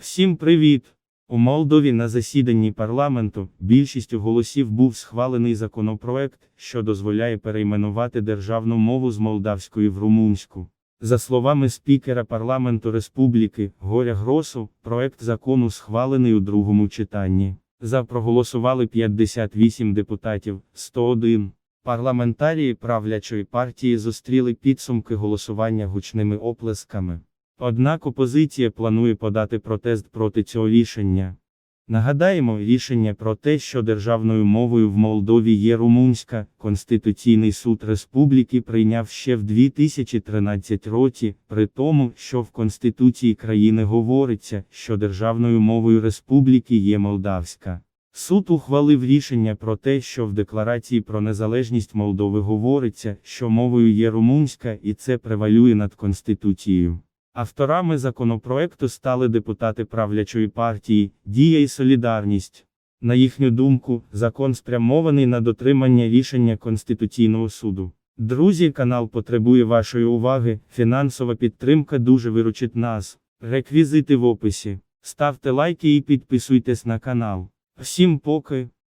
Всім привіт! У Молдові на засіданні парламенту більшістю голосів був схвалений законопроект, що дозволяє перейменувати державну мову з молдавської в румунську. За словами спікера парламенту Республіки Горя Гросу, проект закону схвалений у другому читанні. За проголосували 58 депутатів, 101. Парламентарії правлячої партії зустріли підсумки голосування гучними оплесками. Однак опозиція планує подати протест проти цього рішення. Нагадаємо, рішення про те, що державною мовою в Молдові є румунська, Конституційний суд республіки прийняв ще в 2013 році, при тому, що в Конституції країни говориться, що державною мовою республіки є молдавська. Суд ухвалив рішення про те, що в Декларації про незалежність Молдови говориться, що мовою є румунська і це превалює над Конституцією. Авторами законопроекту стали депутати правлячої партії Дія і Солідарність. На їхню думку, закон спрямований на дотримання рішення Конституційного суду. Друзі, канал потребує вашої уваги. Фінансова підтримка дуже виручить нас. Реквізити в описі. Ставте лайки і підписуйтесь на канал. Всім поки.